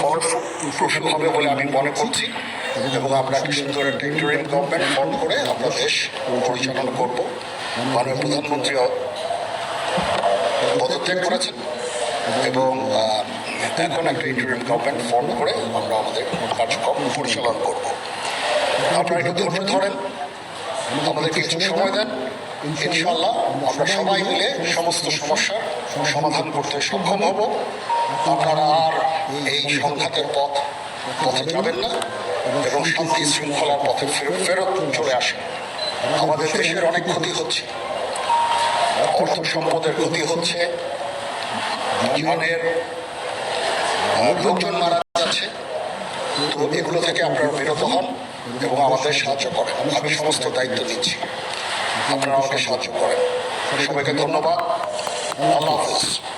ফলপ্রসূ হবে বলে আমি মনে করছি এবং আমরা একটা সুন্দর একটা ইন্টারিম গভর্নমেন্ট ফর্ম করে আমরা দেশ পরিচালনা করব। মাননীয় প্রধানমন্ত্রী পদত্যাগ করেছেন এবং এখন একটা ইন্টারিম গভর্নমেন্ট ফর্ম করে আমরা আমাদের কার্যক্রম পরিচালনা করব। আপনারা একটু ধৈর্য ধরেন আমাদেরকে কিছু সময় দেন। ইনশাল্লাহ আমরা সবাই মিলে সমস্ত সমস্যার সমাধান করতে সক্ষম হব। আপনারা আর এই সংঘাতের পথ পথে যাবেন না এবং শান্তি শৃঙ্খলার পথে ফেরত ফেরত চলে আসেন। আমাদের দেশের অনেক ক্ষতি হচ্ছে। অর্থ সম্পদের ক্ষতি হচ্ছে। জীবনের লোকজন মারা যাচ্ছে। তো এগুলো থেকে আপনারা বিরত হন এবং আমাদের সাহায্য করেন। আমি সমস্ত দায়িত্ব নিচ্ছি। আপনারা আমাকে সাহায্য করেন। সবাইকে ধন্যবাদ। আল্লাহ হাফিজ।